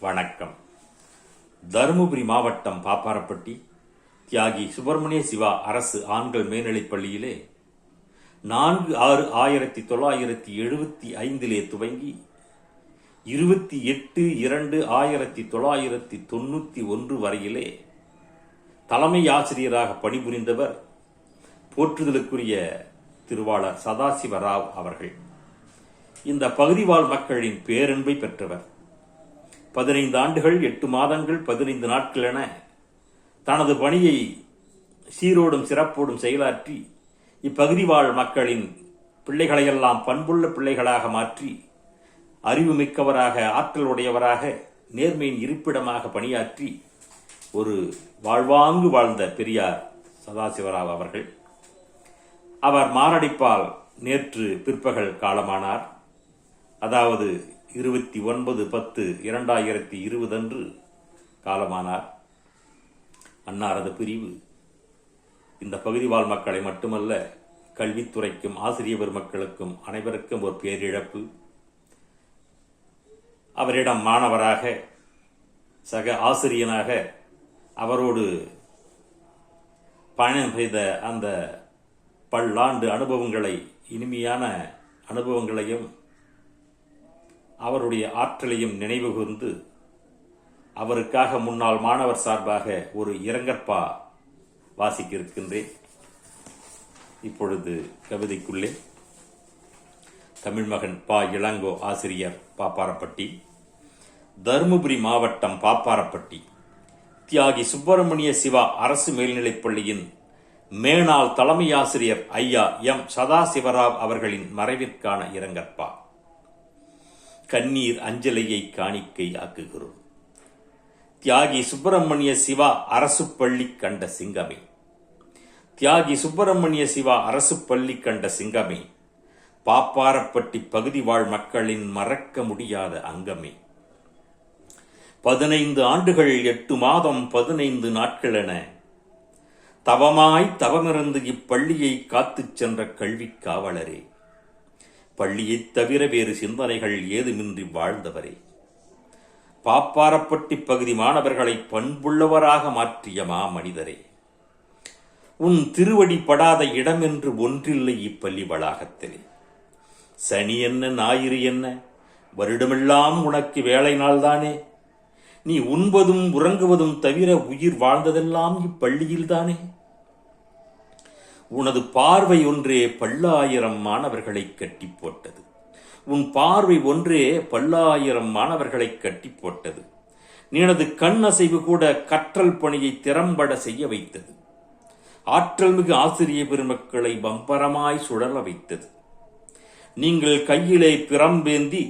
வணக்கம். தருமபுரி மாவட்டம் பாப்பாரப்பட்டி தியாகி சுப்பிரமணிய சிவா அரசு ஆண்கள் மேல்நிலைப் பள்ளியிலே நான்கு ஆறு ஆயிரத்தி தொள்ளாயிரத்தி எழுபத்தி ஐந்திலே துவங்கி இருபத்தி எட்டு இரண்டு ஆயிரத்தி தொள்ளாயிரத்தி தொண்ணூற்றி ஒன்று வரையிலே தலைமை ஆசிரியராக பணிபுரிந்தவர் போற்றுதலுக்குரிய திருவாளர் சதாசிவராவ் அவர்கள். இந்த பகுதிவாழ் மக்களின் பேரன்பை பெற்றவர். பதினைந்து ஆண்டுகள் எட்டு மாதங்கள் பதினைந்து நாட்கள் என தனது பணியை சீரோடும் சிறப்போடும் செயலாற்றி இப்பகுதி வாழ் மக்களின் பிள்ளைகளையெல்லாம் பண்புள்ள பிள்ளைகளாக மாற்றி அறிவுமிக்கவராக ஆற்றல் உடையவராக நேர்மையின் இருப்பிடமாக பணியாற்றி ஒரு வாழ்வாங்கு வாழ்ந்த பெரியார் சதாசிவராவ் அவர்கள். அவர் மாரடைப்பால் நேற்று பிற்பகல் காலமானார். அதாவது இருபத்தி ஒன்பது பத்து இரண்டாயிரத்தி இருபது அன்று காலமானார். அன்னாரது பிரிவு. இந்த பகுதிவாழ் மக்களை மட்டுமல்ல கல்வித்துறைக்கும் ஆசிரிய பெருமக்களுக்கும் அனைவருக்கும் ஒரு பேரிழப்பு. அவரிடம் மாணவராக சக ஆசிரியனாக அவரோடு பயணம் செய்த அந்த பல்லாண்டு அனுபவங்களை இனிமையான அனுபவங்களையும் அவருடைய ஆற்றலையும் நினைவுகூர்ந்து அவருக்காக முன்னாள் மாணவர் சார்பாக ஒரு இரங்கற்பா வாசிக்க இருக்கின்றேன் இப்பொழுது கவிதைக்குள்ளே. தமிழ் மகன் பா இளங்கோ ஆசிரியர் பாப்பாரப்பட்டி தருமபுரி மாவட்டம் பாப்பாரப்பட்டி தியாகி சுப்பிரமணிய சிவா அரசு மேல்நிலைப் பள்ளியின் மேனாள் தலைமை ஆசிரியர் ஐயா எம் சதாசிவராவ் அவர்களின் மறைவிற்கான இரங்கற்பா. கண்ணீர் அஞ்சலியை காணிக்கை ஆக்குகிறோம் தியாகி சுப்பிரமணிய சிவா அரசு பள்ளி கண்ட சிங்கமே. தியாகி சுப்பிரமணிய சிவா அரசு பள்ளி கண்ட சிங்கமே. பாப்பாரப்பட்டி பகுதி வாழ் மக்களின் மறக்க முடியாத அங்கமே. பதினைந்து ஆண்டுகள் எட்டு மாதம் பதினைந்து நாட்கள் என தவமாய் தவமிருந்து இப்பள்ளியை காத்துச் சென்ற கல்விக் காவலரே. பள்ளியைத் தவிர வேறு சிந்தனைகள் ஏதுமின்றி வாழ்ந்தவரே. பாப்பாரப்பட்டி பகுதி மாணவர்களை பண்புள்ளவராக மாற்றிய மா மனிதரே உன் திருவடி படாத இடம் என்று ஒன்றில்லை இப்பள்ளி வளாகத்திலே. சனி என்ன ஞாயிறு என்ன? வருடமெல்லாம் உனக்கு வேலை நாள்தானே? நீ உண்பதும் உறங்குவதும் தவிர உயிர் வாழ்ந்ததெல்லாம் இப்பள்ளியில்தானே? உனது பார்வை ஒன்றே பல்லாயிரம் மாணவர்களை கட்டி போட்டது உன் பார்வை ஒன்றே பல்லாயிரம் மாணவர்களை கட்டி போட்டது நீனது கண் அசைவு கூட கற்றல் பணியை திறம்பட செய்ய வைத்தது. ஆற்றல் மிகு ஆசிரிய பெருமக்களை பம்பரமாய் சுழல வைத்தது. நீங்கள் கையிலே பிரம்பேந்தி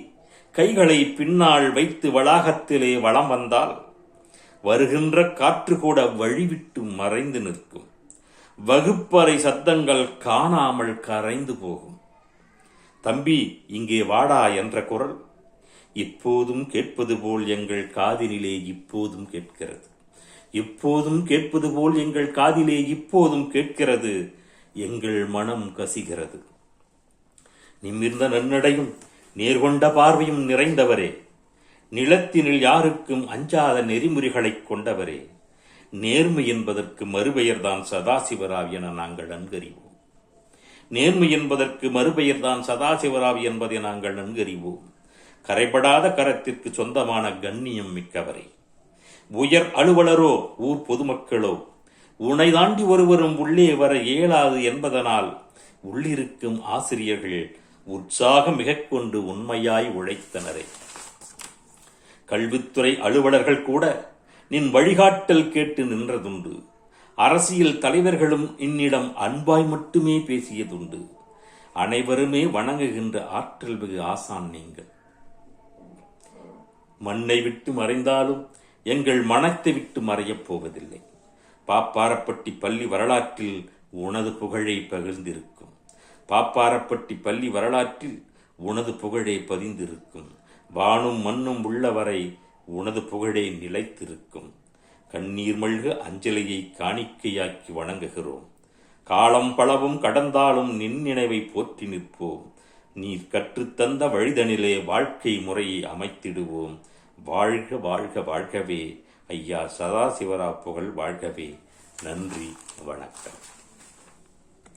கைகளை பின்னால் வைத்து வளாகத்திலே வளம் வந்தால் வருகின்ற காற்று கூட வழிவிட்டு மறைந்து நிற்கும். வகுப்பறை சத்தங்கள் காணாமல் கரைந்து போகும். தம்பி இங்கே வாடா என்ற குரல் இப்போதும் கேட்பது போல் எங்கள் காதினிலே இப்போதும் கேட்கிறது. இப்போதும் கேட்பது போல் எங்கள் காதிலே இப்போதும் கேட்கிறது. எங்கள் மனம் கசிகிறது. நிமிர்ந்த நன்னடையும் நேர்கொண்ட பார்வையும் நிறைந்தவரே. நிலத்தினில் யாருக்கும் அஞ்சாத நெறிமுறைகளைக் கொண்டவரே. நேர்மை என்பதற்கு மறுபெயர்தான் சதாசிவராவ் என நாங்கள் நன்கறிவோம். நேர்மை என்பதற்கு மறுபெயர்தான் சதாசிவராவ் என்பதை நாங்கள் நன்கறிவோம். கரைபடாத கரத்திற்கு சொந்தமான கண்ணியம் மிக்கவரை. உயர் அலுவலரோ ஊர் பொதுமக்களோ உனை தாண்டி ஒருவரும் உள்ளே வர இயலாது என்பதனால் உள்ளிருக்கும் ஆசிரியர்கள் உற்சாகம் மிக கொண்டு உண்மையாய் உழைத்தனரே. கல்வித்துறை அலுவலர்கள் கூட நின் வழிகாட்டல் கேட்டு நின்றதுண்டு. அரசியல் தலைவர்களும் இன்னிடம் அன்பாய் மட்டுமே பேசியதுண்டு. அனைவருமே வணங்குகின்ற ஆற்றல் மிகு ஆசான் நீங்கள். மண்ணை விட்டு மறைந்தாலும் எங்கள் மனத்தை விட்டு மறையப் போவதில்லை. பாப்பாரப்பட்டி பள்ளி வரலாற்றில் உனது புகழை பகிர்ந்திருக்கும். பாப்பாரப்பட்டி பள்ளி வரலாற்றில் உனது புகழே பதிந்திருக்கும். வானும் மண்ணும் உள்ளவரை உனது புகழே நிலைத்திருக்கும். கண்ணீர் மல்க அஞ்சலியை காணிக்கையாக்கி வணங்குகிறோம். காலம் பலவும் கடந்தாலும் நின் நினைவை போற்றி நிற்போம். நீர் கற்றுத்தந்த வழிதனிலே வாழ்க்கை முறையை அமைத்திடுவோம். வாழ்க வாழ்க வாழ்கவே. ஐயா சதாசிவரா புகழ் வாழ்கவே. நன்றி வணக்கம்.